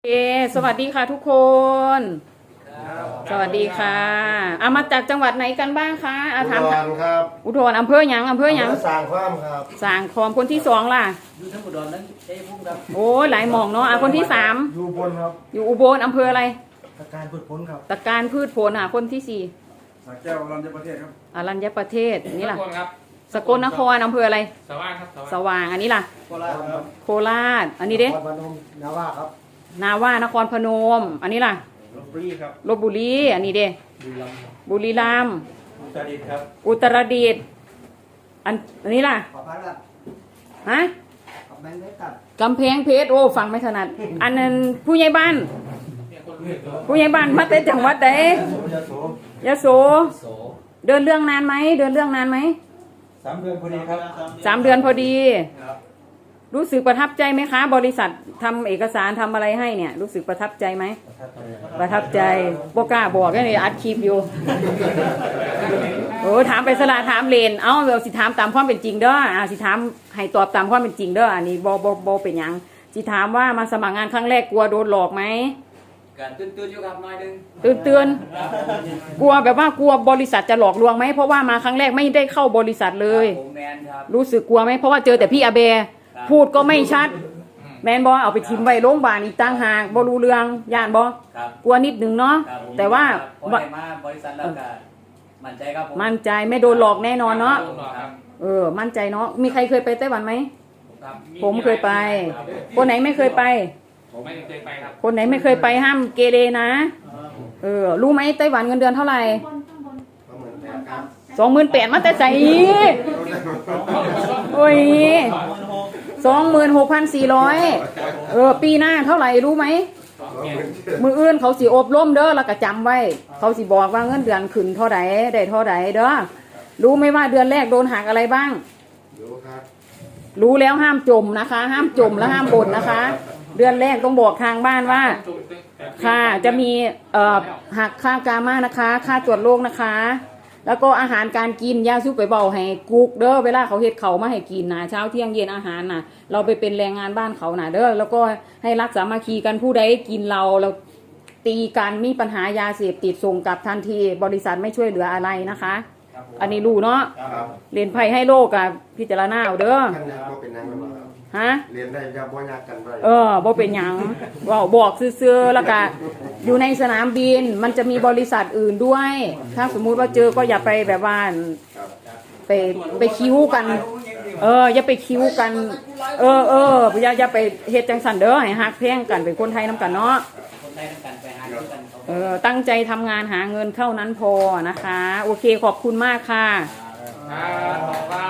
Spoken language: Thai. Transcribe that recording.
โอเคสวัสดีค่ะทุกคน สวัสดีค่ะอามาจากจังหวัดไหนกันบ้างคะอาถามอุดรครับอุดรอำเภอหยังอำเภอหยังสร้างความครับสร้างคอมคนที่สองล่ะอยู่ทั้งอุดรทั้งชัยภูมิครับโอ้ยหลายหมองเนาะอะคนที่สามอยู่บนครับอยู่อุบลอำเภออะไรตะการพืชผลครับตะการพืชผลอะคนที่สี่สักแก้วรัญญประเทศครับอรัญญประเทศนี่ล่ะทุกคนครับสกลนครอำเภออะไร สว่างครับสสว่างว่างอันนี้ล่ะโคราชครับโคราชอันนี้เด้นครพนมนาว่าครับ นาว่านครพนม อันนี้ล่ะลพบุรีครับลบบุรีอันนี้เด้บุรีรัมย์บุรีรัมย์อุตรดิตถ์ครับอุตรดิตถ์อันอันนี้ล่ะขอพันละฮะขอแบงค์ได้ตัดกำแพงเพชรโอ้ฟังไม่ถนัด อันนั้นผู้ใหญ่บ้านเนี่ยคนเลือกผู้ใหญ่บ้านมาแต่จังหวัดใดผมจะโสยะโสโสเดินเรื่องนานไหมเดินเรื่องนานไหมสามเดือนพอดีครับสามเดือนพอดี ครับ รู้สึกประทับใจไหมคะ บริษัททำเอกสารทำอะไรให้เนี่ย รู้สึกประทับใจไหม ประทับใจโบกล้าบอกแค่นี้อัดคลิปอยู่ โอ้ถามไปสละถามเลน เอ้าเดี๋ยวสิถามตามความเป็นจริงเด้ออ่าสิถามให้ตอบตามความเป็นจริงเด้ออันนี้โบโบโบเป็นหยังสิถามว่ามาสมัครงานครั้งแรกกลัวโดนหลอกไหมการตื่นตื่นๆอยู่ครับหน้อยหนึงตื่นเตือนกลัวแบบว่ากลัวบริษัทจะหลอกลวงไหมเพราะว่ามาครั้งแรกไม่ได้เข้าบริษัทเลยผมแมนครับ รู้สึกกลัวไหมเพราะว่าเจอแต่พี่อาเบร์ พูดก็ไม่ชัด แมนบอเอาไปทิมไว้โรงพยาบาลอีกต่างหากบรู้เรื่องย่านบอครับกลัวนิดนึงเนาะครับผมแต่ว่าพอได้มาบริษัทแล้วก็มั่นใจครับผมมั่นใจไม่โดนหลอกแน่นอนเนาะครับเออ มั่นใจเนาะมีใครเคยไปไต้หวันไหม ครับ ผมเคยไป คนไหนไม่เคยไป ผมไม่เคยไปครับคนไหนไม่เคยไปห้ามเกเรนะ เออ รู้ไหมไต้หวันเงินเดือนเท่าไหร่ก็เหมือนแปดครับสองหมื่นแปดมาแต่ใจโอ้ย สองหมื่นหกพันสี่ร้อยเออปีหน้าเท่าไหร่รู้ไหมมืออื่นเขาสิอบรมเด้อแล้วก็จำไว้ เขาสิบอกว่าเงินเดือนขึ้นเท่าใดได้เท่าใดเด้อรู้ไหมว่าเดือนแรกโดนหักอะไรบ้างดูครับรู้แล้วห้ามจมนะคะ ห้ามจมและห้ามบ่นนะคะ เดือนแรกต้องบอกทางบ้านว่า ค่ะจะมีเอ่อหักค่ากามานะคะ ค่าตรวจโรคนะคะ แล้วก็อาหารการกินยาซุปไปเบาให้กุกเด้อเวลาเขาเฮ็ดเขามาให้กินนะเช้าเที่ยงเย็นอาหารนะเราไปเป็นแรงงานบ้านเขานะเด้อแล้วก็ให้รักสามัคคีกันผู้ใดกินเราเราตีกันมีปัญหายาเสพติดส่งกลับทันที บริษัทไม่ช่วยเหลืออะไรนะคะ ครับผมอันนี้รู้เนาะครับเรียนภัยให้โลกอะพิจารณาเอาเด้อท่านยังก็เป็นนังหรือเปล่าครับฮะ เรียนได้จะบ่ยากกันไปเออบ่เป็นหยังเว่าบอกซื่อๆแล้วก็อยู่ในสนามบินมันจะมีบริษัทอื่นด้วย ถ้าสมมุติว่าเจอก็อย่าไปแบบว่าครับไปไปคิ้วกัน เออ อย่าไปคิ้วกัน เออเอออย่าอย่าไปเฮ็ดจังสันเด้อให้ฮักแพงกันเป็นคนไทยน้ำกันเนาะคนไทยทั้งกันไปหาที่กันครับ เออตั้งใจทำงานหาเงินเท่านั้นพอนะคะ โอเคขอบคุณมากค่ะ ครับ